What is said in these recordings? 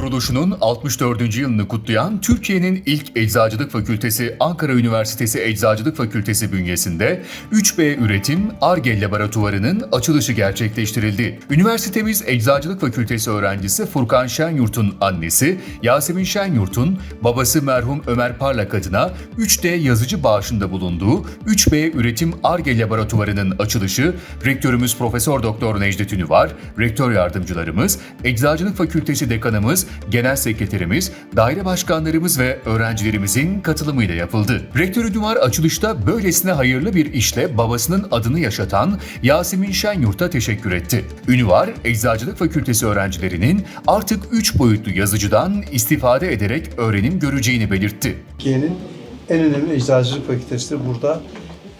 Kuruluşunun 64. yılını kutlayan Türkiye'nin ilk Eczacılık Fakültesi Ankara Üniversitesi Eczacılık Fakültesi bünyesinde 3B Üretim ARGE Laboratuvarı'nın açılışı gerçekleştirildi. Üniversitemiz Eczacılık Fakültesi öğrencisi Furkan Şenyurt'un annesi Yasemin Şenyurt'un babası merhum Ömer Parlak adına 3D yazıcı bağışında bulunduğu 3B Üretim ARGE Laboratuvarı'nın açılışı Rektörümüz Profesör Doktor Necdet Ünüvar, rektör yardımcılarımız, Eczacılık Fakültesi dekanımız, genel sekreterimiz, daire başkanlarımız ve öğrencilerimizin katılımıyla yapıldı. Rektör Ünüvar açılışta böylesine hayırlı bir işle babasının adını yaşatan Yasemin Şenyurt'a teşekkür etti. Ünüvar, Eczacılık Fakültesi öğrencilerinin artık 3 boyutlu yazıcıdan istifade ederek öğrenim göreceğini belirtti. Türkiye'nin en önemli eczacılık fakültesidir. Burada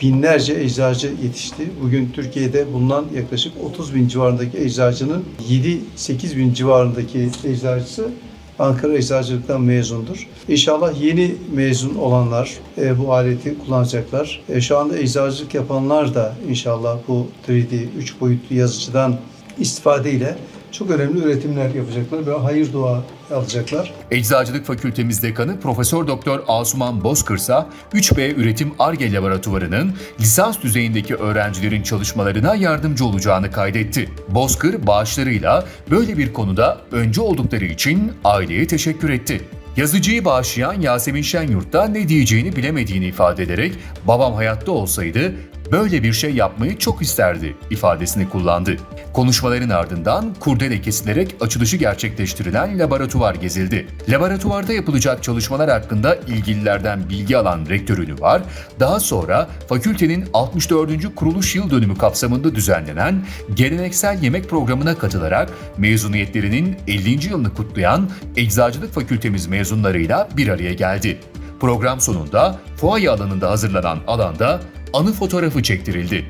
binlerce eczacı yetişti. Bugün Türkiye'de bulunan yaklaşık 30 bin civarındaki eczacının 7-8 bin civarındaki eczacısı Ankara Eczacılık'tan mezundur. İnşallah yeni mezun olanlar e, bu aleti kullanacaklar. E, şu anda eczacılık yapanlar da inşallah bu 3D, 3 boyutlu yazıcıdan istifadeyle çok önemli üretimler yapacaklar ve hayır dua alacaklar. Eczacılık Fakültemiz Dekanı Profesör Doktor Asuman Bozkırsa 3B Üretim ARGE Laboratuvarı'nın lisans düzeyindeki öğrencilerin çalışmalarına yardımcı olacağını kaydetti. Bozkır bağışlarıyla böyle bir konuda önce oldukları için aileye teşekkür etti. Yazıcıyı bağışlayan Yasemin Şenyurt da ne diyeceğini bilemediğini ifade ederek babam hayatta olsaydı böyle bir şey yapmayı çok isterdi ifadesini kullandı. Konuşmaların ardından kurdele kesilerek açılışı gerçekleştirilen laboratuvar gezildi. Laboratuvarda yapılacak çalışmalar hakkında ilgililerden bilgi alan rektörünü var. Daha sonra fakültenin 64. kuruluş yıl dönümü kapsamında düzenlenen geleneksel yemek programına katılarak mezuniyetlerinin 50. yılını kutlayan Eczacılık Fakültemiz mezunlarıyla bir araya geldi. Program sonunda fuaye alanında hazırlanan alanda anı fotoğrafı çektirildi.